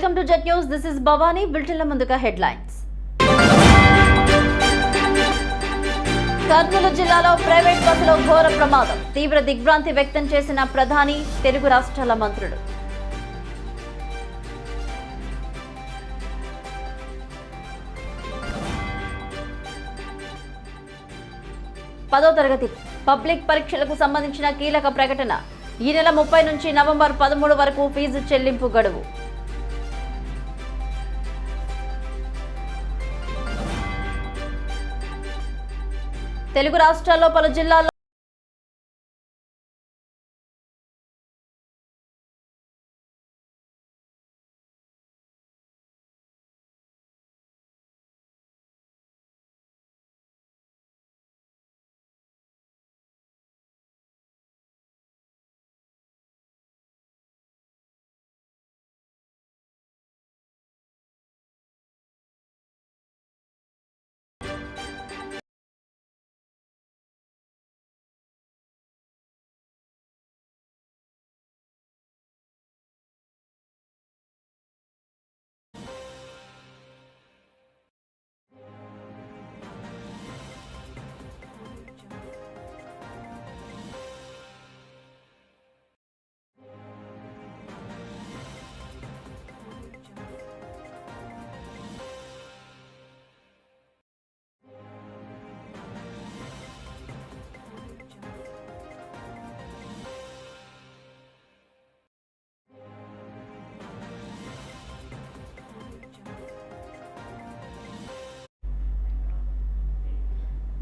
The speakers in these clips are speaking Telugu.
Welcome to Jet News this is Bhavani బులెటిన్ల ముందుగా హెడ్లైన్స్ కర్నూలు జిల్లాలో ప్రైవేట్ బస్సులో ఘోర ప్రమాదం. తీవ్ర దిగ్భ్రాంతి వ్యక్తం చేసిన ప్రధాని తెలుగు రాష్ట్రాల మంత్రులు. పదో తరగతి పబ్లిక్ పరీక్షలకు సంబంధించిన కీలక ప్రకటన. ఈ నెల ముప్పై నుంచి నవంబర్ పదమూడు వరకు ఫీజు చెల్లింపు గడువు. తెలుగు రాష్ట్రాల్లో పలు జిల్లాల్లో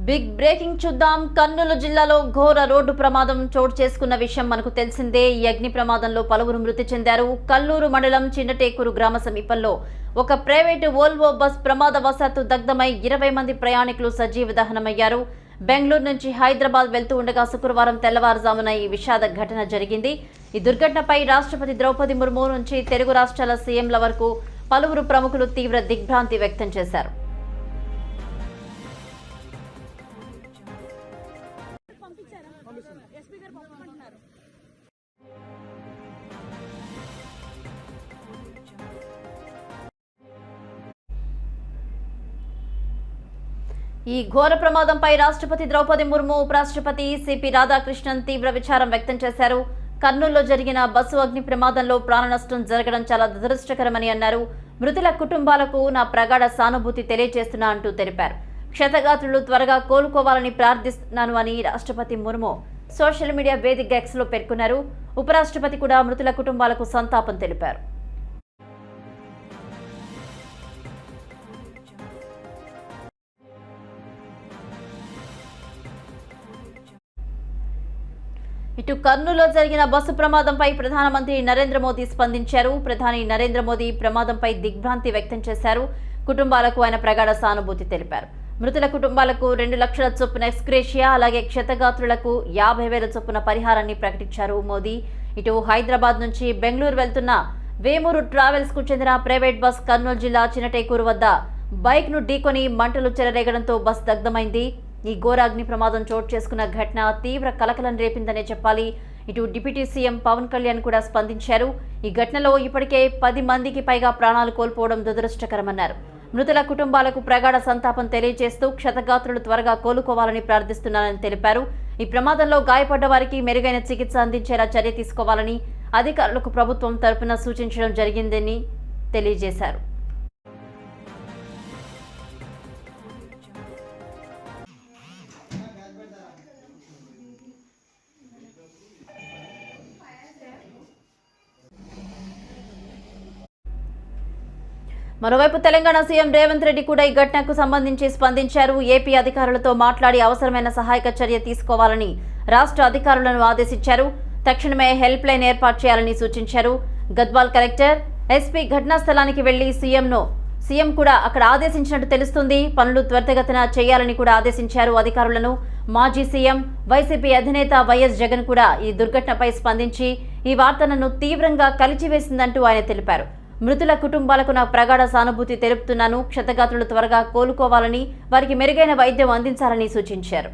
బిగ్ బ్రేకింగ్ చూద్దాం. కర్నూలు జిల్లాలో ఘోర రోడ్డు ప్రమాదం చోటు చేసుకున్న విషయం మనకు తెలిసిందే. ఈ అగ్ని ప్రమాదంలో పలువురు మృతి చెందారు. కల్లూరు మండలం చిన్నటేకూరు గ్రామ సమీపంలో ఒక ప్రైవేటు వోల్వో బస్ ప్రమాదవశాత్తు దగ్ధమై ఇరవై మంది ప్రయాణికులు సజీవ దహనమయ్యారు. బెంగళూరు నుంచి హైదరాబాద్ వెళ్తూ ఉండగా శుక్రవారం తెల్లవారుజామున ఈ విషాద ఘటన జరిగింది. ఈ దుర్ఘటనపై రాష్ట్రపతి ద్రౌపది ముర్ము నుంచి తెలుగు రాష్ట్రాల సీఎంల వరకు పలువురు ప్రముఖులు తీవ్ర దిగ్భ్రాంతి వ్యక్తం చేశారు. ఈ ఘోర ప్రమాదంపై రాష్ట్రపతి ద్రౌపది ముర్ము ఉపరాష్ట్రపతి సిపి రాధాకృష్ణన్ తీవ్ర విచారం వ్యక్తం చేశారు. కర్నూలులో జరిగిన బస్సు అగ్ని ప్రమాదంలో ప్రాణనష్టం జరగడం చాలా దురదృష్టకరమని అన్నారు. మృతుల కుటుంబాలకు నా ప్రగాఢ సానుభూతి తెలియజేస్తున్నా అంటూ తెలిపారు. క్షతగాత్రులు త్వరగా కోలుకోవాలని ప్రార్థిస్తున్నాను అని రాష్ట్రపతి ముర్ము సోషల్ మీడియా వేదిక ఎక్స్లో పేర్కొన్నారు. ఉపరాష్ట్రపతి కూడా మృతుల కుటుంబాలకు సంతాపం తెలిపారు. ఇటు కర్నూలులో జరిగిన బస్సు ప్రమాదంపై ప్రధానమంత్రి నరేంద్ర మోదీ స్పందించారు. ప్రధాని నరేంద్ర మోదీ ప్రమాదంపై దిగ్భ్రాంతి వ్యక్తం చేశారు. కుటుంబాలకు ఆయన ప్రగాఢ సానుభూతి తెలిపారు. మృతుల కుటుంబాలకు రెండు లక్షల చొప్పున ఎక్స్క్రేషియా అలాగే క్షతగాత్రులకు యాభై వేల చొప్పున పరిహారాన్ని ప్రకటించారు మోదీ. ఇటు హైదరాబాద్ నుంచి బెంగళూరు వెళ్తున్న వేమూరు ట్రావెల్స్కు చెందిన ప్రైవేట్ బస్ కర్నూలు జిల్లా చినటేకూరు వద్ద బైక్ను ఢీకొని మంటలు చెలరేగడంతో బస్ దగ్ధమైంది. ఈ ఘోరాగ్ని ప్రమాదం చోటు చేసుకున్న ఘటన తీవ్ర కలకలం రేపిందనే చెప్పాలి. ఇటు డిప్యూటీ సీఎం పవన్ కళ్యాణ్ కూడా స్పందించారు. ఈ ఘటనలో ఇప్పటికే పది మందికి పైగా ప్రాణాలు కోల్పోవడం దురదృష్టకరమన్నారు. మృతుల కుటుంబాలకు ప్రగాఢ సంతాపం తెలియజేస్తూ క్షతగాత్రులు త్వరగా కోలుకోవాలని ప్రార్థిస్తున్నానని తెలిపారు. ఈ ప్రమాదంలో గాయపడ్డ వారికి మెరుగైన చికిత్స అందించేలా చర్య తీసుకోవాలని అధికారులకు ప్రభుత్వం తరపున సూచించడం జరిగిందని తెలియజేశారు. మరోవైపు తెలంగాణ సీఎం రేవంత్ రెడ్డి కూడా ఈ ఘటనకు సంబంధించి స్పందించారు. ఏపీ అధికారులతో మాట్లాడి అవసరమైన సహాయక చర్య తీసుకోవాలని రాష్ట్ర అధికారులను ఆదేశించారు. తక్షణమే హెల్ప్ లైన్ ఏర్పాటు చేయాలని సూచించారు. గద్వాల్ కలెక్టర్ ఎస్పీ ఘటనా స్థలానికి వెళ్ళి సీఎంను సీఎం కూడా అక్కడ ఆదేశించినట్టు తెలుస్తుంది. పనులు త్వరితగతిన చేయాలని కూడా ఆదేశించారు అధికారులను. మాజీ సీఎం వైసీపీ అధినేత వైఎస్ జగన్ కూడా ఈ దుర్ఘటనపై స్పందించి ఈ వార్తలను తీవ్రంగా కలిచివేసిందంటూ ఆయన తెలిపారు. మృతుల కుటుంబాలకు నా ప్రగాఢ సానుభూతి తెలుపుతున్నాను. క్షతగాత్రులు త్వరగా కోలుకోవాలని వారికి మెరుగైన వైద్యం అందించాలని సూచించారు.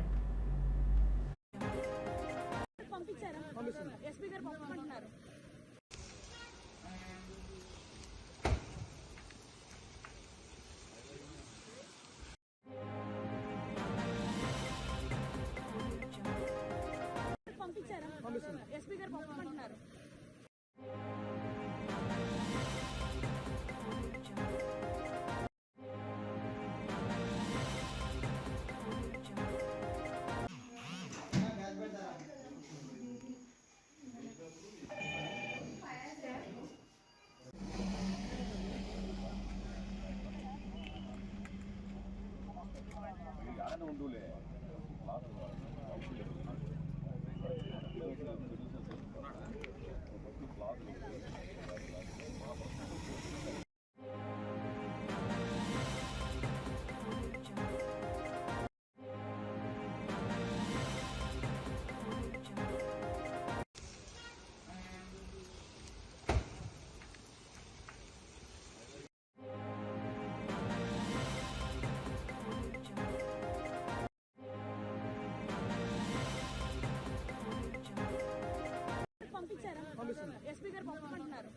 పంపించారా? ఎస్పీ గారు పంపమంటున్నారు.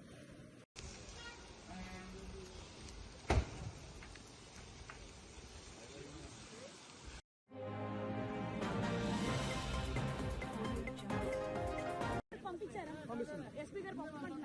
పంపించారా? ఎస్పీ గారు పంపమంటున్నారు.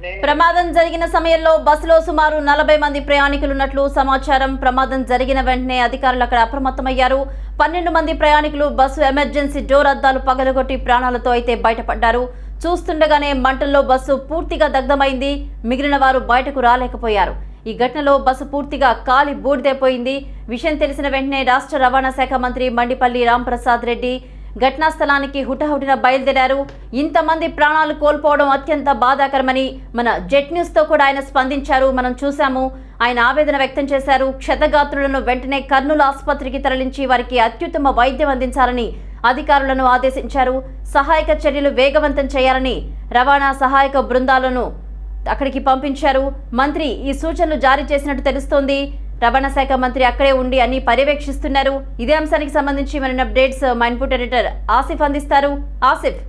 ప్రమాదం జరిగిన సమయంలో బస్సులో సుమారు నలభై మంది ప్రయాణికులున్నట్లు సమాచారం. ప్రమాదం జరిగిన వెంటనే అధికారులు అక్కడ అప్రమత్తమయ్యారు. పన్నెండు మంది ప్రయాణికులు బస్సు ఎమర్జెన్సీ డోర్ అద్దాలు పగలగొట్టి ప్రాణాలతో అయితే బయటపడ్డారు. చూస్తుండగానే మంటల్లో బస్సు పూర్తిగా దగ్ధమైంది. మిగిలిన వారు బయటకు రాలేకపోయారు. ఈ ఘటనలో బస్సు పూర్తిగా కాలి బూడిదైపోయింది. విషయం తెలిసిన వెంటనే రాష్ట్ర రవాణా శాఖ మంత్రి మండిపల్లి రాంప్రసాద్ రెడ్డి ఘటనా స్థలానికి హుటహుటిన బయలుదేరారు. ఇంతమంది ప్రాణాలు కోల్పోవడం అత్యంత బాధాకరమని మన జెట్ న్యూస్తో కూడా ఆయన స్పందించారు. మనం చూశాము. ఆయన ఆవేదన వ్యక్తం చేశారు. క్షతగాత్రులను వెంటనే కర్నూలు ఆసుపత్రికి తరలించి వారికి అత్యుత్తమ వైద్యం అందించాలని అధికారులను ఆదేశించారు. సహాయక చర్యలు వేగవంతం చేయాలని రవాణా సహాయక బృందాలను అక్కడికి పంపించారు. మంత్రి ఈ సూచనలు జారీ చేసినట్టు తెలుస్తోంది. రవాణా శాఖ మంత్రి అక్కడే ఉండి అన్ని పర్యవేక్షిస్తున్నారు. ఇదే అంశానికి సంబంధించి మరిన్ని అప్డేట్స్ మైన్పుట్ ఎడిటర్ ఆసిఫ్ అందిస్తారు. ఆసిఫ్.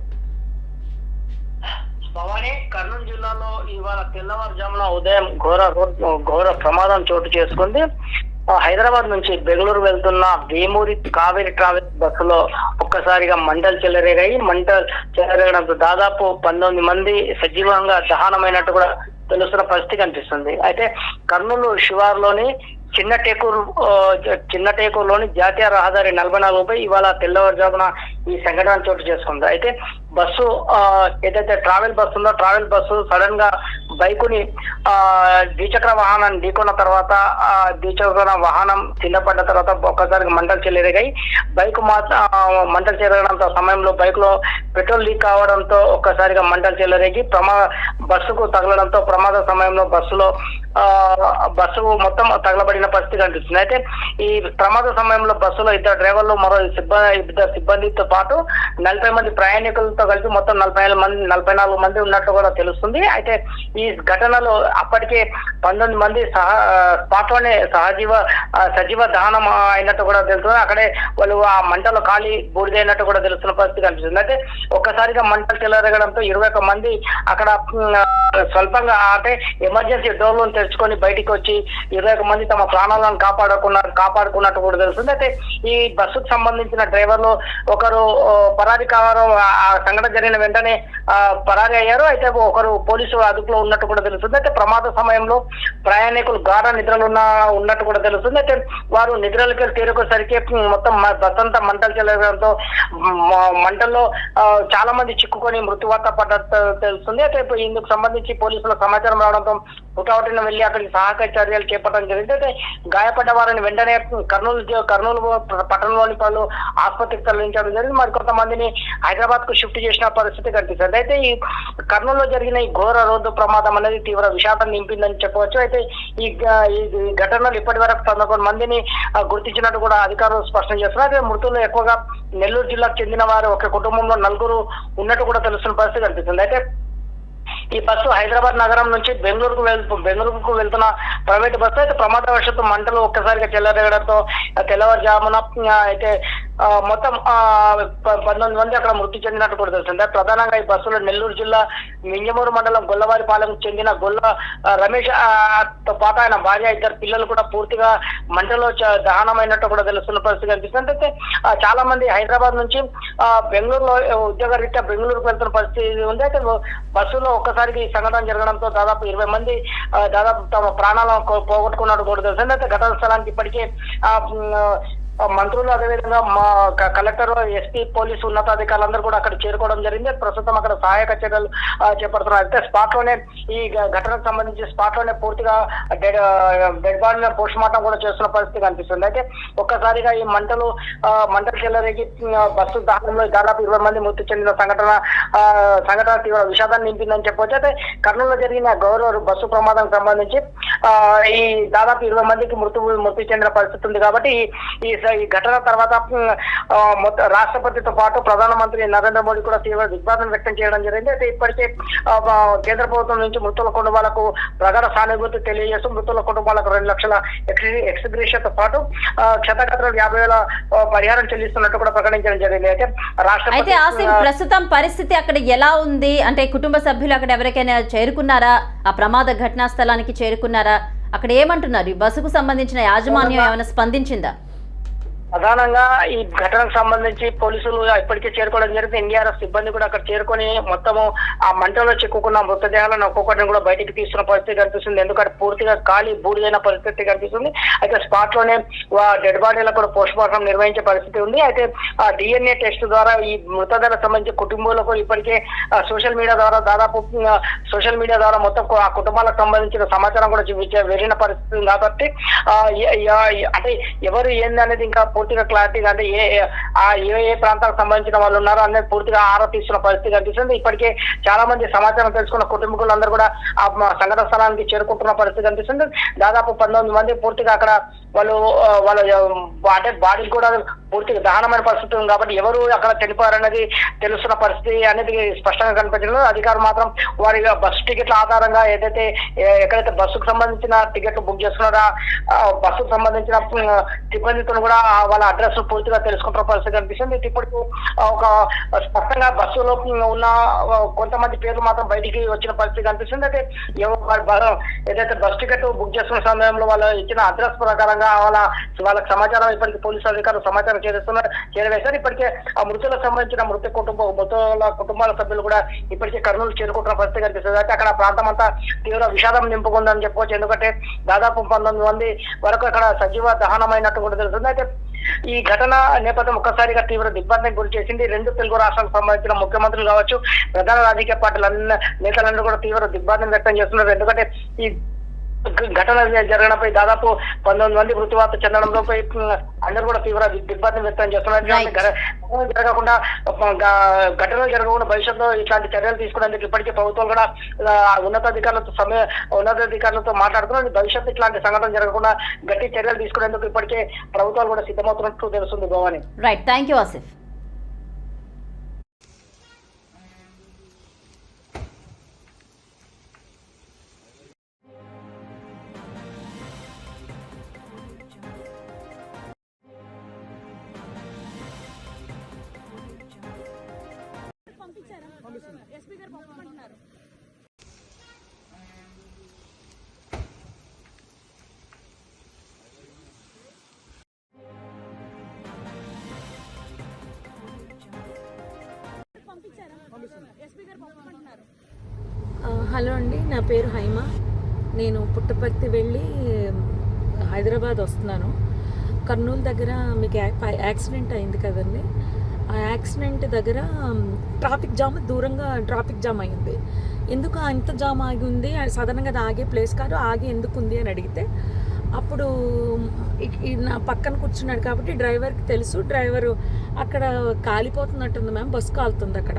భవానీ కర్నూలు జిల్లాలో ఇవాళ తెల్లవారుజామున ఉదయం ఘోర ఘోర ప్రమాదం చోటు చేసుకుంది. హైదరాబాద్ నుంచి బెంగళూరు వెళ్తున్న వేమూరి కావేరి ట్రావెల్స్ బస్సులో ఒక్కసారిగా మంటలు చెలరేగాయి. మంటలు చెలరేగడంతో దాదాపు పంతొమ్మిది మంది సజీవంగా దహనమైనట్టు కూడా తెలుస్తున్న పరిస్థితి కనిపిస్తుంది. అయితే కర్నూలు శివార్లోని చిన్న టేకూరు చిన్న టేకూరులోని జాతీయ రహదారి నలభై నాలుగుపై ఇవాళ తెల్లవారుజామున ఈ సంఘటన చోటు చేసుకుంది. అయితే బస్సు ఏదైతే ట్రావెల్ బస్సు ఉందో ట్రావెల్ బస్సు సడన్గా బైకుని ఆ ద్విచక్ర వాహనాన్ని ఢీకొన్న తర్వాత ఆ ద్విచక్ర వాహనం కింద పడ్డ తర్వాత ఒక్కసారికి మంటలు చెలరేగాయి. బైక్ మాత్రం మంటలు చెలరడంతో సమయంలో బైక్లో పెట్రోల్ లీక్ కావడంతో ఒక్కసారిగా మంటలు చెలరేగి ప్రమా బస్సుకు తగలడంతో ప్రమాద సమయంలో బస్సులో బస్సు మొత్తం తగలబడిన పరిస్థితి కనిపిస్తుంది. అయితే ఈ ప్రమాద సమయంలో బస్సులో ఇద్దరు డ్రైవర్లు మరో సిబ్బంది ఇద్దరు సిబ్బందితో పాటు నలభై మంది ప్రయాణికులతో కలిపి మొత్తం నలభై మంది నలభై నాలుగు మంది ఉన్నట్టు కూడా తెలుస్తుంది. అయితే ఈ ఘటనలో అప్పటికే పంతొమ్మిది మంది సహా స్పాట్లోనే సహజీవ సజీవ దహనం అయినట్టు కూడా తెలుస్తుంది. అక్కడే వాళ్ళు ఆ మంటలు ఖాళీ బూడిదైనట్టు కూడా తెలుస్తున్న పరిస్థితి కనిపిస్తుంది. అయితే ఒక్కసారిగా మంటలు చెలరగడంతో ఇరవై ఒక మంది అక్కడ స్వల్పంగా అంటే ఎమర్జెన్సీ డోర్లను తెరుచుకొని బయటికి వచ్చి ఇరవై ఒక మంది తమ ప్రాణాలను కాపాడుకున్నారు కాపాడుకున్నట్టు కూడా తెలుస్తుంది. అయితే ఈ బస్సుకు సంబంధించిన డ్రైవర్లు ఒకరు పరాది కావడం ఆ- సంఘటన జరిగిన వెంటనే పరారి అయ్యారు అయితే ఒకరు పోలీసు అదుపులో ఉన్నట్టు కూడా తెలుస్తుంది. అయితే ప్రమాద సమయంలో ప్రయాణికులు గాఢ నిద్రలు ఉన్న ఉన్నట్టు కూడా తెలుస్తుంది. అయితే వారు నిద్రలకి తీరుకోసరికి మొత్తం మ- మంటలు చెల్లడంతో మంటల్లో చాలా మంది చిక్కుకొని మృత్యువార్త పడ్డట్టు తెలుస్తుంది. అయితే ఇందుకు సంబంధించి పోలీసుల సమాచారం రావడంతో హుటాహుటిన వెళ్ళి అక్కడికి సహాయక చర్యలు చేపట్టడం జరిగింది. అయితే గాయపడ్డ వారిని వెంటనే కర్నూలు కర్నూలు పట్టణంలోని పలు ఆసుపత్రికి తరలించడం జరిగింది. మరి కొంతమందిని హైదరాబాద్కు షిఫ్ట్ చేసిన పరిస్థితి కనిపిస్తుంది. అయితే ఈ కర్నూలులో జరిగిన ఈ ఘోర రోడ్డు ప్రమాదం అనేది తీవ్ర విషాదం నింపిందని చెప్పవచ్చు. అయితే ఈ ఘటనలు ఇప్పటి వరకు పదకొండు మందిని గుర్తించినట్టు కూడా అధికారులు స్పష్టం చేస్తున్నారు. అయితే మృతులు ఎక్కువగా నెల్లూరు జిల్లాకు చెందిన వారు ఒక కుటుంబంలో నలుగురు ఉన్నట్టు కూడా తెలుస్తున్న పరిస్థితి కనిపిస్తుంది. అయితే ఈ బస్సు హైదరాబాద్ నగరం నుంచి బెంగళూరుకు వెళ్తూ బెంగళూరుకు వెళ్తున్న ప్రైవేట్ బస్సు. అయితే ప్రమాదవశాత్తు మంటలు ఒక్కసారిగా చెల్లరేగడంతో తెల్లవారుజామున అయితే మొత్తం పంతొమ్మిది మంది అక్కడ మృతి చెందినట్టు కూడా తెలుస్తుంది. ప్రధానంగా ఈ బస్సులో నెల్లూరు జిల్లా మింజమూరు మండలం గొల్లవారిపాలెం చెందిన గొల్ల రమేష్తో పాటు ఆయన భార్య ఇద్దరు పిల్లలు కూడా పూర్తిగా మంటలో చ- దహనమైనట్టు కూడా తెలుస్తున్న పరిస్థితి కనిపిస్తుంది. అయితే చాలా మంది హైదరాబాద్ నుంచి బెంగళూరులో ఉద్యోగ రీత్యా బెంగళూరుకు వెళ్తున్న పరిస్థితి ఉంది. అయితే బస్సులో ఒక్కసారికి ఈ సంఘటన జరగడంతో దాదాపు ఇరవై మంది దాదాపు తమ ప్రాణాలను పోగొట్టుకున్నట్టు కూడా తెలుస్తుంది. అయితే ఘటన స్థలానికి ఇప్పటికే మంత్రులు అదేవిధంగా మా కలెక్టర్ ఎస్పీ పోలీసు ఉన్నతాధికారులందరూ కూడా అక్కడ చేరుకోవడం జరిగింది. ప్రస్తుతం అక్కడ సహాయక చర్యలు చేపడుతున్నారు. అయితే స్పాట్లోనే ఈ ఘటనకు సంబంధించి స్పాట్లోనే పూర్తిగా dead dead body post mortem కూడా చేస్తున్న పరిస్థితి కనిపిస్తుంది. అయితే ఒక్కసారిగా ఈ మంటలు మంటలు చెల్లరేగి బస్సు దహనంలో దాదాపు ఇరవై మంది మృతి చెందిన సంఘటన సంఘటన తీవ్ర విషాదాన్ని నింపిందని చెప్పవచ్చు అయితే కర్నూలులో జరిగిన గౌరవ బస్సు ప్రమాదం సంబంధించి ఈ దాదాపు ఇరవై మందికి మృతి మృతి చెందిన పరిస్థితి ఉంది కాబట్టి ఈ- ఈ ఘటన తర్వాత రాష్ట్రపతితో పాటు ప్రధానమంత్రి నరేంద్ర మోడీ కూడా తీవ్ర దిగ్బాధను వ్యక్తం చేయడం జరిగింది. అయితే ఇప్పటికే కేంద్ర ప్రభుత్వం నుంచి మృతుల కుటుంబాలకు ప్రగాఢ సానుభూతి తెలియజేస్తూ మృతుల కుటుంబాలకు రెండు లక్షల ఎక్స్గ్రేషన్తో పాటు ఆ, క్షతగాత్రులకు యాభై వేల పరిహారం చెల్లిస్తున్నట్టు కూడా ప్రకటించడం జరిగింది. అయితే అయితే రాష్ట్రపతి ఆసిఫ్ ప్రస్తుతం పరిస్థితి అక్కడ ఎలా ఉంది? అంటే కుటుంబ సభ్యులు అక్కడ ఎవరికైనా చేరుకున్నారా? ఆ ప్రమాద ఘటనా స్థలానికి చేరుకున్నారా? అక్కడ ఏమంటున్నారు? ఈ బస్సుకు సంబంధించిన యాజమాన్యం ఏమైనా స్పందించిందా? ప్రధానంగా ఈ ఘటనకు సంబంధించి పోలీసులు ఇప్పటికే చేరుకోవడం జరిగింది. ఎన్డీఆర్ఎఫ్ సిబ్బంది కూడా అక్కడ చేరుకొని మొత్తము ఆ మంటలో చిక్కుకున్న మృతదేహాలను ఒక్కొక్కటిని కూడా బయటికి తీస్తున్న పరిస్థితి కనిపిస్తుంది. ఎందుకంటే పూర్తిగా ఖాళీ బూడిదైన పరిస్థితి కనిపిస్తుంది. అయితే స్పాట్లోనే డెడ్ బాడీలకు కూడా పోస్ట్ మార్టం నిర్వహించే పరిస్థితి ఉంది. అయితే ఆ డిఎన్ఏ టెస్ట్ ద్వారా ఈ మృతదేహాలకు సంబంధించి కుటుంబాలకు ఇప్పటికే సోషల్ మీడియా ద్వారా దాదాపు సోషల్ మీడియా ద్వారా మొత్తం ఆ కుటుంబాలకు సంబంధించిన సమాచారం కూడా చూపించే వెళ్ళిన పరిస్థితి ఉంది. కాబట్టి అంటే ఎవరు ఏంది అనేది ఇంకా పూర్తిగా క్లారిటీ అంటే ఏ ఏ- ఆ ఏ ఏ ప్రాంతాలకు సంబంధించిన వాళ్ళు ఉన్నారో అనేది పూర్తిగా ఆరో తీస్తున్న పరిస్థితి కనిపిస్తుంది. ఇప్పటికే చాలా మంది సమాచారం తెలుసుకున్న కుటుంబీకులందరూ కూడా ఆ సంఘటన స్థలానికి చేరుకుంటున్న పరిస్థితి కనిపిస్తుంది. దాదాపు పంతొమ్మిది మంది పూర్తిగా అక్కడ వాళ్ళు వాళ్ళ అంటే బాడీ కూడా పూర్తిగా దహనమైన పరిస్థితి ఉంది. కాబట్టి ఎవరు అక్కడ చనిపోయారనేది తెలుస్తున్న పరిస్థితి అనేది స్పష్టంగా కనిపించలేదు అధికారులు మాత్రం వారి బస్సు టికెట్ల ఆధారంగా ఏదైతే ఎక్కడైతే బస్సుకు సంబంధించిన టికెట్లు బుక్ చేస్తున్నారో బస్సుకు సంబంధించిన సిబ్బందితో కూడా వాళ్ళ అడ్రస్ పూర్తిగా తెలుసుకుంటున్న పరిస్థితి కనిపిస్తుంది. ఇప్పుడు ఒక స్పష్టంగా బస్సులో ఉన్న కొంతమంది పేర్లు మాత్రం బయటికి వచ్చిన పరిస్థితి కనిపిస్తుంది. అయితే ఏదైతే బస్ టికెట్ బుక్ చేసుకున్న సమయంలో వాళ్ళు ఇచ్చిన అడ్రస్ ప్రకారంగా వాళ్ళ వాళ్ళకి సమాచారం ఇప్పటికి పోలీసు అధికారులు సమాచారం చేస్తున్నారు చేరవేశారు. ఇప్పటికే ఆ మృతులకు సంబంధించిన మృత కుటుంబ మృతుల కుటుంబాల సభ్యులు కూడా ఇప్పటికే కర్నూలు చేరుకుంటున్న పరిస్థితి కనిపిస్తుంది. అయితే అక్కడ ప్రాంతం అంతా తీవ్ర విషాదం నింపుకుందని చెప్పవచ్చు. ఎందుకంటే దాదాపు పంతొమ్మిది మంది వరకు అక్కడ సజీవ దహనమైనట్టు కూడా తెలుస్తుంది. అయితే ఈ ఘటన నేపథ్యం ఒక్కసారిగా తీవ్ర దిగ్బంధం గురి చేసింది. రెండు తెలుగు రాష్ట్రాలకు సంబంధించిన ముఖ్యమంత్రులు కావచ్చు ప్రధాన రాజకీయ పార్టీల నేతలందరూ కూడా తీవ్ర దిగ్బంధం వ్యక్తం చేస్తున్నారు. ఎందుకంటే ఈ ఘటన జరగడంపై దాదాపు పంతొమ్మిది మంది మృత్యువార్త చెందడంలో అందరూ కూడా తీవ్ర దిగ్బంధం వ్యక్తం చేస్తున్నారు. జరగకుండా ఘటనలు జరగకుండా భవిష్యత్తులో ఇట్లాంటి చర్యలు తీసుకునేందుకు ఇప్పటికే ప్రభుత్వం కూడా ఉన్నతాధికారులతో సమయ ఉన్నతాధికారులతో మాట్లాడుతున్నారు. భవిష్యత్తు ఇట్లాంటి సంఘటన జరగకుండా గట్టి చర్యలు తీసుకునేందుకు ఇప్పటికే ప్రభుత్వాలు కూడా సిద్ధమవుతున్నట్టు తెలుస్తుంది Bhavani. Right thank you Asif Hyderabad వస్తున్నాను. కర్నూలు దగ్గర మీకు యాక్సిడెంట్ అయింది కదండి. ఆ యాక్సిడెంట్ దగ్గర ట్రాఫిక్ జామ్ దూరంగా ట్రాఫిక్ జామ్ అయింది. ఎందుకు అంత జామ్ ఆగి ఉంది? సాధారణంగా అది ఆగే ప్లేస్ కాదు ఆగి ఎందుకు ఉంది అని అడిగితే అప్పుడు నా పక్కన కూర్చున్నాడు కాబట్టి డ్రైవర్కి తెలుసు. డ్రైవరు అక్కడ కాలిపోతున్నట్టుంది మ్యామ్ బస్సు కాలుతుంది అక్కడ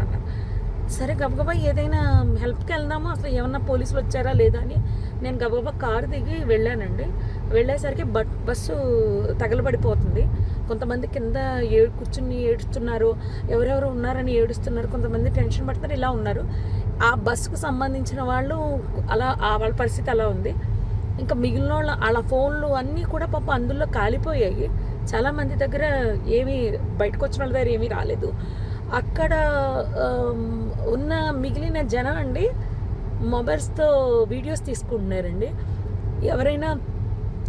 సరే గబగబా ఏదైనా హెల్ప్కి వెళ్దామా? అసలు ఏమన్నా పోలీసులు వచ్చారా లేదా అని నేను గబగబా కారు దిగి వెళ్ళానండి. వెళ్ళేసరికి బట్ బస్సు తగలబడిపోతుంది. కొంతమంది కింద ఏ కూర్చుని ఏడుస్తున్నారు ఎవరెవరు ఉన్నారని ఏడుస్తున్నారు కొంతమంది టెన్షన్ పడుతున్నారు ఇలా ఉన్నారు. ఆ బస్సుకు సంబంధించిన వాళ్ళు అలా ఆ వాళ్ళ పరిస్థితి అలా ఉంది. ఇంకా మిగిలిన వాళ్ళ వాళ్ళ ఫోన్లు అన్నీ కూడా పాప అందులో కాలిపోయాయి. చాలామంది దగ్గర ఏమీ బయటకు వచ్చిన వాళ్ళ దగ్గర ఏమీ రాలేదు. అక్కడ ఉన్న మిగిలిన జనం అండి మొబైల్స్తో వీడియోస్ తీసుకుంటున్నారండి. ఎవరైనా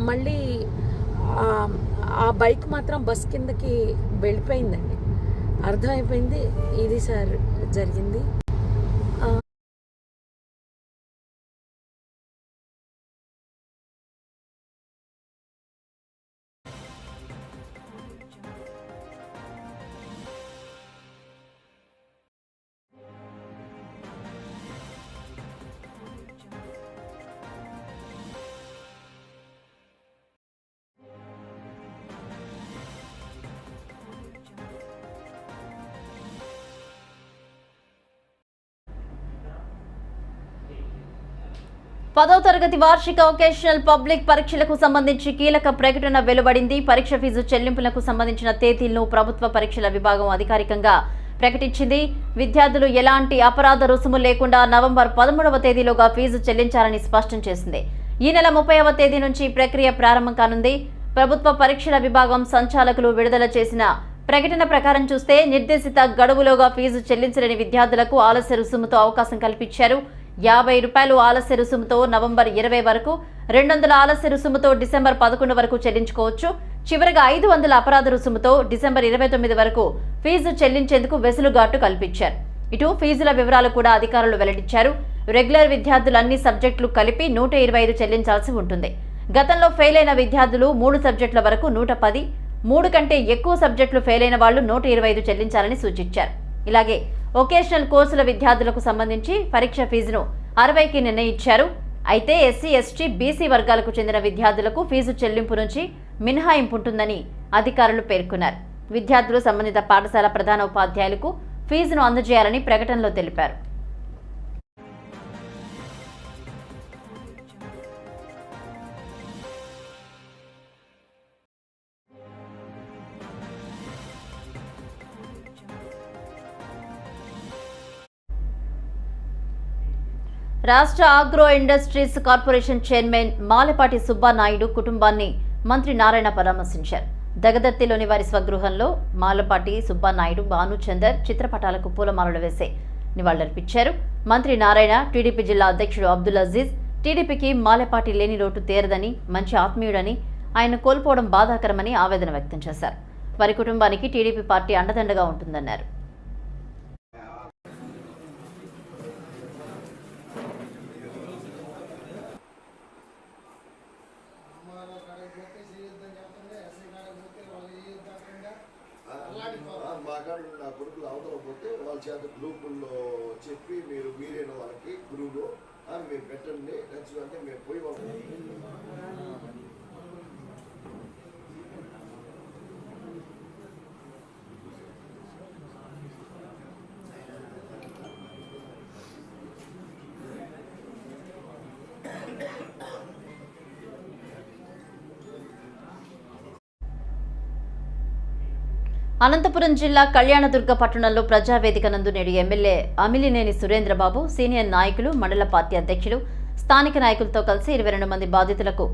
మళ్ళీ ఆ- బైక్ మాత్రం బస్ కిందకి వెళ్ళిపోయిందండి. అర్థమైపోయింది ఇది సార్ జరిగింది. పదో తరగతి వార్షిక ఒకేషనల్ పబ్లిక్ పరీక్షలకు సంబంధించి కీలక ప్రకటన వెలువడింది. పరీక్ష ఫీజు చెల్లింపులకు సంబంధించిన తేదీలను ప్రభుత్వ పరీక్షల విభాగం అధికారికంగా ప్రకటించింది. విద్యార్థులు ఎలాంటి అపరాధ రుసుము లేకుండా నవంబర్ పదమూడవ తేదీలోగా ఫీజు చెల్లించాలని స్పష్టం చేసింది. ఈ నెల ముప్పైవ తేదీ నుంచి ప్రక్రియ ప్రారంభం కానుంది. ప్రభుత్వ పరీక్షల విభాగం సంచాలకులు విడుదల చేసిన ప్రకటన ప్రకారం చూస్తే నిర్దేశిత గడువులోగా ఫీజు చెల్లించలేని విద్యార్థులకు ఆలస్య రుసుముతో అవకాశం కల్పించారు. యాభై రూపాయలు ఆలస్య రుసుముతో నవంబర్ ఇరవై వరకు రెండు వందల ఆలస్య రుసుముతో డిసెంబర్ పదకొండు వరకు చెల్లించుకోవచ్చు. చివరగా ఐదు వందల అపరాధ రుసుముతో డిసెంబర్ ఇరవై తొమ్మిది వరకు ఫీజు చెల్లించేందుకు వెసులుబాటు కల్పించారు. ఇటు ఫీజుల వివరాలు కూడా అధికారులు వెల్లడించారు. రెగ్యులర్ విద్యార్థులు అన్ని సబ్జెక్టులు కలిపి నూట ఇరవై ఐదు చెల్లించాల్సి ఉంటుంది. గతంలో ఫెయిల్ అయిన విద్యార్థులు మూడు సబ్జెక్టుల వరకు నూట పది మూడు కంటే ఎక్కువ సబ్జెక్టులు ఫెయిల్ అయిన వాళ్ళు నూట ఇరవై ఐదు చెల్లించాలని సూచించారు. ఇలాగే వొకేషనల్ కోర్సుల విద్యార్థులకు సంబంధించి పరీక్ష ఫీజును అరవైకి నిర్ణయించారు. అయితే ఎస్సీ ఎస్టీ బీసీ వర్గాలకు చెందిన విద్యార్థులకు ఫీజు చెల్లింపు నుంచి మినహాయింపు ఉంటుందని అధికారులు పేర్కొన్నారు. విద్యార్థులు సంబంధిత పాఠశాల ప్రధాన ఉపాధ్యాయులకు ఫీజును అందజేయాలని ప్రకటనలో తెలిపారు. రాష్ట్ర agro industries corporation chairman Malapati Subbanaidu కుటుంబాన్ని మంత్రి నారాయణ పరామర్శించారు. దగదత్తిలోని వారి స్వగృహంలో మాలపాటి సుబ్బానాయుడు భానుచందర్ చిత్రపటాలకు పూలమాలలు వేసి నివాళులర్పించారు. మంత్రి నారాయణ టీడీపీ జిల్లా అధ్యక్షుడు అబ్దుల్ అజీజ్ టీడీపీకి మాలపాటి లేని లోటు తేరదని మంచి ఆత్మీయుడని ఆయన కోల్పోవడం బాధాకరమని ఆవేదన వ్యక్తం చేశారు. వారి కుటుంబానికి టీడీపీ పార్టీ అండదండగా ఉంటుందన్నారు మా కాడ నా కొడుకులు అవతల పోతే వాళ్ళ చేత గ్రూపుల్లో చెప్పి మీరు మీరైన వాళ్ళకి గురువులు ఆ, మీరు పెట్టండి మేము పోయి అనంతపురం జిల్లా కళ్యాణదుర్గ పట్టణంలో ప్రజావేదిక నందు నేడు ఎమ్మెల్యే అమిలినేని సురేంద్రబాబు సీనియర్ నాయకులు మండల పార్టీ అధ్యక్షులు స్థానిక నాయకులతో కలిసి ఇరవై రెండు మంది బాధితులకు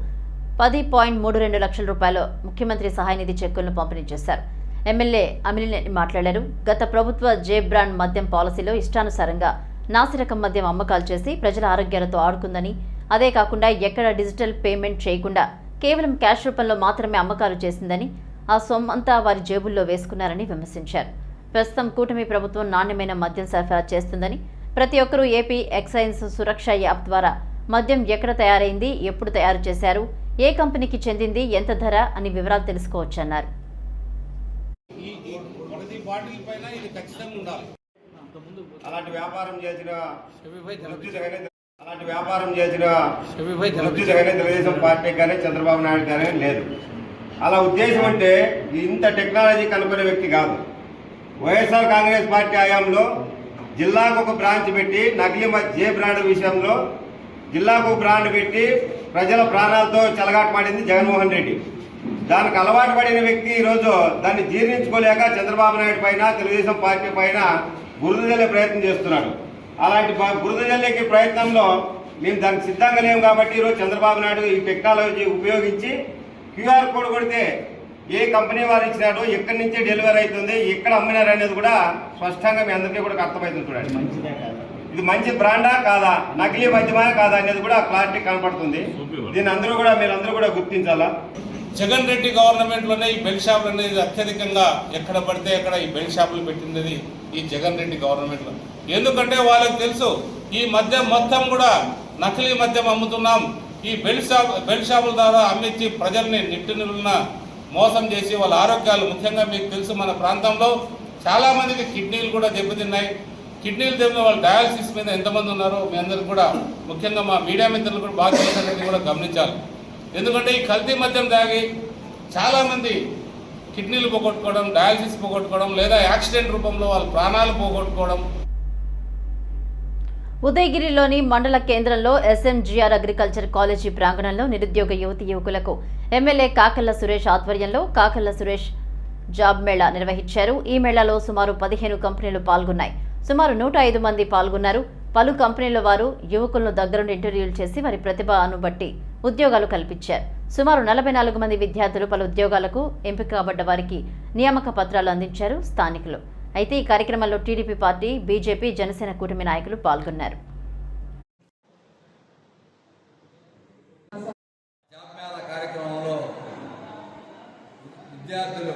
పది పాయింట్ మూడు రెండు లక్షల రూపాయలు ముఖ్యమంత్రి సహాయ నిధి చెక్కులను పంపిణీ చేశారు. ఎమ్మెల్యే అమిలినేని మాట్లాడారు. గత ప్రభుత్వ జే బ్రాండ్ మద్యం పాలసీలో ఇష్టానుసారంగా నాసిరకం మద్యం అమ్మకాలు చేసి ప్రజల ఆరోగ్యాలతో ఆడుకుందని అదే కాకుండా ఎక్కడ డిజిటల్ పేమెంట్ చేయకుండా కేవలం క్యాష్ రూపంలో మాత్రమే అమ్మకాలు చేసిందని ఆ సొమ్మంతా వారి జేబుల్లో వేసుకున్నారని విమర్శించారు. ప్రస్తుతం కూటమి ప్రభుత్వం నాణ్యమైన మద్యం సరఫరా చేస్తుందని ప్రతి ఒక్కరూ ఏపీ ఎక్సైజ్ సురక్ష యాప్ ద్వారా మద్యం ఎక్కడ తయారైంది ఎప్పుడు తయారు చేశారు ఏ కంపెనీకి చెందింది ఎంత ధర అని వివరాలు తెలుసుకోవచ్చన్నారు. అలాంటి వ్యాపారం చేసిన అలాంటి వ్యాపారం చేసిన కానీ తెలుగుదేశం పార్టీ కానీ చంద్రబాబు నాయుడు కానీ లేదు. అలా ఉద్దేశం అంటే ఇంత టెక్నాలజీ కనుక్కునే వ్యక్తి కాదు. వైఎస్ఆర్ కాంగ్రెస్ పార్టీ హయాంలో జిల్లాకు ఒక బ్రాంచ్ పెట్టి నకిలీ మద్య బ్రాండ్ విషయంలో జిల్లాకు బ్రాండ్ పెట్టి ప్రజల ప్రాణాలతో చెలగాటమాడింది జగన్మోహన్ రెడ్డి. దానికి అలవాటు పడిన వ్యక్తి ఈరోజు దాన్ని జీర్ణించుకోలేక చంద్రబాబు నాయుడు పైన తెలుగుదేశం పార్టీ పైన బురద జల్లే ప్రయత్నం చేస్తున్నాడు. అలాంటి బ- బురద జల్లేకి ప్రయత్నంలో మేము దానికి సిద్ధంగా లేము కాబట్టి ఈరోజు చంద్రబాబు నాయుడు ఈ టెక్నాలజీ ఉపయోగించి క్యూఆర్ కోడ్ కొడితే ఏ కంపెనీ వారు ఇచ్చినాడు ఎక్కడి నుంచి డెలివరీ అవుతుంది ఎక్కడ అమ్మినారు అనేది కూడా స్పష్టంగా మీ అందరికీ కూడా అర్థమవుతుంది చూడండి. ఇది మంచి బ్రాండా కాదా? నకిలీ మద్యమా కాదా అనేది కూడా క్లారిటీ కనపడుతుంది. దీని అందరూ కూడా మీరందరూ కూడా గుర్తించాలా? జగన్ రెడ్డి గవర్నమెంట్లోనే ఈ బెల్ట్ షాపులు అనేది అత్యధికంగా ఎక్కడ పడితే అక్కడ ఈ బెల్ట్ షాపులు పెట్టినది ఈ జగన్ రెడ్డి గవర్నమెంట్లో. ఎందుకంటే వాళ్ళకి తెలుసు ఈ మద్యం మొత్తం కూడా నకిలీ మద్యం అమ్ముతున్నాం. ఈ బెల్ట్ షాప్ బెల్ట్ షాపుల ద్వారా అమ్మించి ప్రజల్ని నిట్టునిలున్న మోసం చేసి వాళ్ళ ఆరోగ్యాలు ముఖ్యంగా మీకు తెలుసు మన ప్రాంతంలో. చాలా మందికి కిడ్నీలు కూడా దెబ్బతిన్నాయి. కిడ్నీలు దెబ్బతిన్న వాళ్ళు డయాలసిస్ మీద ఎంతమంది ఉన్నారో మీ అందరికి కూడా ముఖ్యంగా మా మీడియా మిత్రులు కూడా బాధ్యత తెలుసు కూడా గమనించాలి. ఎందుకంటే ఈ కల్తీ మద్యం తాగి చాలామంది కిడ్నీలు పోగొట్టుకోవడం డయాలసిస్ పోగొట్టుకోవడం లేదా యాక్సిడెంట్ రూపంలో వాళ్ళ ప్రాణాలు పోగొట్టుకోవడం. ఉదయగిరిలోని మండల కేంద్రంలో ఎస్ఎంజీఆర్ అగ్రికల్చర్ కాలేజీ ప్రాంగణంలో నిరుద్యోగ యువతి యువకులకు ఎమ్మెల్యే కాకల్ల సురేష్ ఆధ్వర్యంలో కాకల్ల సురేష్ జాబ్ మేళా నిర్వహించారు. ఈ మేళాలో సుమారు పదిహేను కంపెనీలు పాల్గొన్నాయి. సుమారు నూట ఐదు మంది పాల్గొన్నారు. పలు కంపెనీల వారు యువకులను దగ్గరుండి ఇంటర్వ్యూలు చేసి వారి ప్రతిభను బట్టి ఉద్యోగాలు కల్పించారు. సుమారు నలభై నాలుగు మంది విద్యార్థులు పలు ఉద్యోగాలకు ఎంపిక కాబడ్డ వారికి నియామక పత్రాలు అందించారు స్థానికులు. అయితే ఈ కార్యక్రమంలో టీడీపీ పార్టీ బీజేపీ జనసేన కూటమి నాయకులు పాల్గొన్నారు. విద్యార్థులు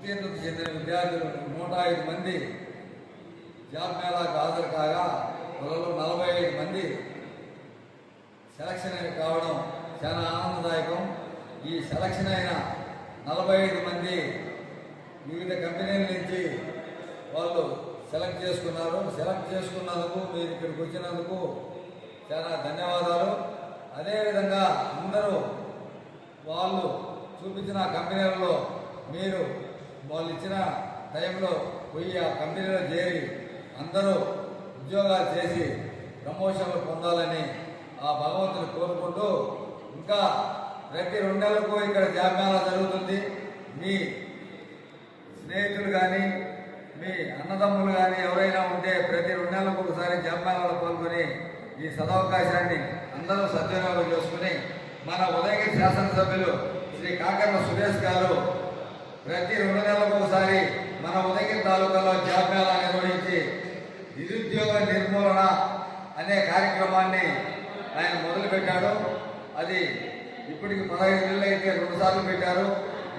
ఉత్తీర్ణత చెందిన విద్యార్థులు నూట ఐదు మంది జాబ్ మేళాకు హాజరు కాగా వాళ్ళలో నలభై ఐదు మంది సెలక్షన్ కావడం చాలా ఆనందదాయకం. ఈ సెలక్షన్ అయిన నలభై ఐదు మంది వివిధ కంపెనీల నుంచి వాళ్ళు సెలెక్ట్ చేసుకున్నారు. సెలెక్ట్ చేసుకున్నందుకు మీరు ఇక్కడికి వచ్చినందుకు చాలా ధన్యవాదాలు. అదేవిధంగా అందరూ వాళ్ళు చూపించిన కంపెనీలలో మీరు వాళ్ళు ఇచ్చిన టైంలో పోయి ఆ కంపెనీలో చేరి అందరూ ఉద్యోగాలు చేసి ప్రమోషన్లు పొందాలని ఆ భగవంతుని కోరుకుంటూ ఇంకా ప్రతి రెండు నెలలకు ఇక్కడ జాబ్ మేళా జరుగుతుంది. మీ స్నేహితులు కానీ మీ అన్నదమ్ములు కానీ ఎవరైనా ఉంటే ప్రతి రెండు నెలలకు ఒకసారి జాబ్ మేళాలో పాల్గొని ఈ సదవకాశాన్ని అందరూ సద్వినియోగం చేసుకుని మన ఉదయగిరి శాసనసభ్యులు శ్రీ కాకర్ల సురేష్ గారు ప్రతి రెండు నెలలకు ఒకసారి మన ఉదయగిరి తాలూకాలో జాబ్ మేళా నిర్వహించి నిరుద్యోగ నిర్మూలన అనే కార్యక్రమాన్ని ఆయన మొదలుపెట్టాడు. అది ఇప్పటికి పదహైదు నెలలు అయితే రెండు సార్లు పెట్టారు.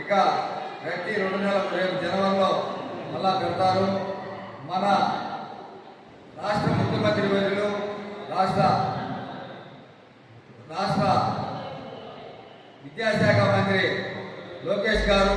ఇక ప్రతి రెండు నెలలకు రేపు జనవరిలో మళ్ళా పెడతారు. మన రాష్ట్ర ముఖ్యమంత్రి వర్యులు రాష్ట్ర రాష్ట్ర విద్యాశాఖ మంత్రి లోకేష్ గారు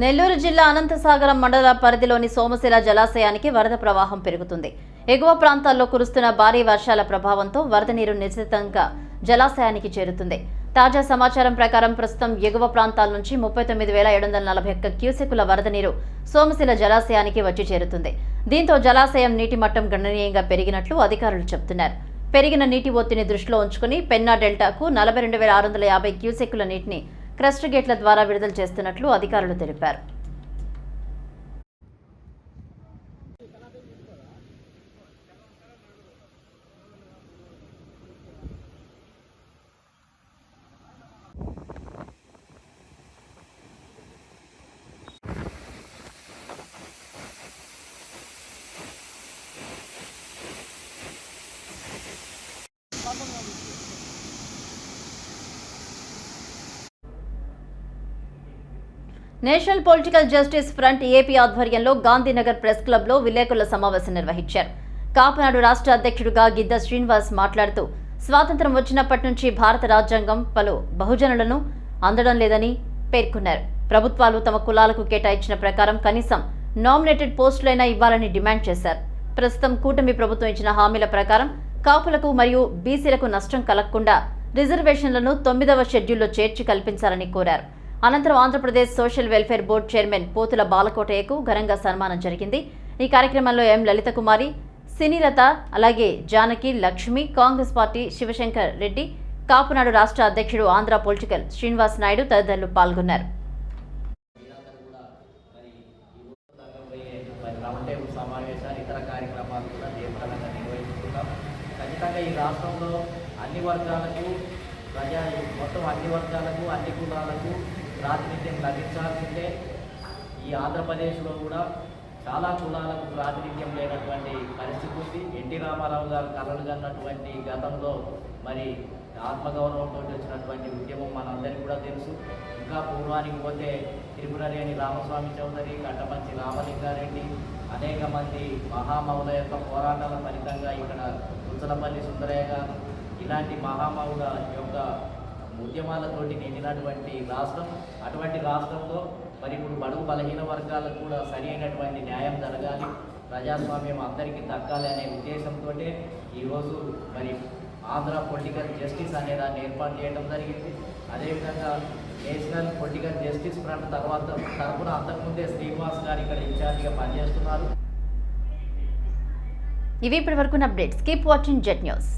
నెల్లూరు జిల్లా అనంతసాగరం మండల పరిధిలోని సోమశిల జలాశయానికి వరద ప్రవాహం పెరుగుతుంది. ఎగువ ప్రాంతాల్లో కురుస్తున్న భారీ వర్షాల ప్రభావంతో వరద నీరు నిశ్చితంగా జలాశయానికి చేరుతుంది. తాజా సమాచారం ప్రకారం ప్రస్తుతం ఎగువ ప్రాంతాల నుంచి ముప్పై తొమ్మిది వేల ఏడు వందల నలభై ఒక్క క్యూసెక్కుల వరద నీరు సోమశిల జలాశయానికి వచ్చి చేరుతుంది. దీంతో జలాశయం నీటి మట్టం గణనీయంగా పెరిగినట్లు అధికారులు చెబుతున్నారు. పెరిగిన నీటి ఒత్తిడిని దృష్టిలో ఉంచుకుని పెన్నా డెల్టాకు నలభై రెండు వేల ఆరు వందల యాభై క్యూసెక్కుల నీటిని క్రస్ట్ గేట్ల ద్వారా విడుదల చేస్తున్నట్లు అధికారులు తెలిపారు. National Political Justice Front AP ఆధ్వర్యంలో గాంధీనగర్ ప్రెస్ క్లబ్లో విలేకరుల సమావేశం నిర్వహించారు. కాపునాడు రాష్ట్ర అధ్యక్షుడిగా గిద్ద శ్రీనివాస్ మాట్లాడుతూ స్వాతంత్రం వచ్చినప్పటి నుంచి భారత రాజ్యాంగం పలు బహుజనులను అందడం లేదని పేర్కొన్నారు. ప్రభుత్వాలు తమ కులాలకు కేటాయించిన ప్రకారం కనీసం నామినేటెడ్ పోస్టులైనా ఇవ్వాలని డిమాండ్ చేశారు. ప్రస్తుతం కూటమి ప్రభుత్వం ఇచ్చిన హామీల ప్రకారం కాపులకు మరియు బీసీలకు నష్టం కలగకుండా రిజర్వేషన్లను తొమ్మిదవ షెడ్యూల్లో చేర్చి కల్పించాలని కోరారు. అనంతరం Andhra Pradesh social welfare board chairman Pothula బాలకోటయ్యకు ఘనంగా సన్మానం జరిగింది. ఈ కార్యక్రమంలో ఎం లలిత కుమారి సినీలత అలాగే జానకి లక్ష్మి కాంగ్రెస్ పార్టీ శివశంకర్ రెడ్డి కాపునాడు రాష్ట్ర అధ్యక్షుడు ఆంధ్ర పొలిటికల్ శ్రీనివాస్ నాయుడు తదితరులు పాల్గొన్నారు. ఖచ్చితంగా ఈ రాష్ట్రంలో అన్ని వర్గాలకు ప్రజా మొత్తం అన్ని వర్గాలకు అన్ని కులాలకు ప్రాతినిధ్యం లభించాల్సిందే ఈ ఆంధ్రప్రదేశ్లో కూడా చాలా కులాలకు ప్రాతినిధ్యం లేనటువంటి పరిస్థితి ఉంది. ఎన్టీ రామారావు గారు కలలు కన్నటువంటి గతంలో మరి ఆత్మగౌరవంతో వచ్చినటువంటి ఉద్యమం మనందరికీ కూడా తెలుసు. ఇంకా పూర్వానికి పోతే తిరుపురలేని రామస్వామి చౌదరి కట్టమంచి రామలింగారెడ్డి అనేక మంది మహామౌల యొక్క పోరాటాల ఫలితంగా ఇక్కడ కుంచలపల్లి సుందరయ్య గారు ఇలాంటి మహామౌల యొక్క ఉద్యమాలతోటి నిండినటువంటి రాష్ట్రం. అటువంటి రాష్ట్రంలో మరి ఇప్పుడు బడుగు బలహీన వర్గాలకు కూడా సరి అయినటువంటి న్యాయం జరగాలి. ప్రజాస్వామ్యం అందరికీ దక్కాలి అనే ఉద్దేశంతో ఈరోజు మరి ఆంధ్ర పొలిటికల్ జస్టిస్ అనే దాన్ని ఏర్పాటు చేయడం జరిగింది. అదేవిధంగా నేషనల్ పొలిటికల్ జస్టిస్ ఫ్రంట్ తర్వాత తరఫున అంతకుముందే శ్రీనివాస్ గారు ఇక్కడ ఇన్ఛార్జిగా పనిచేస్తున్నారు. ఇవి ఇప్పటి వరకు updates. Keep watching Jet News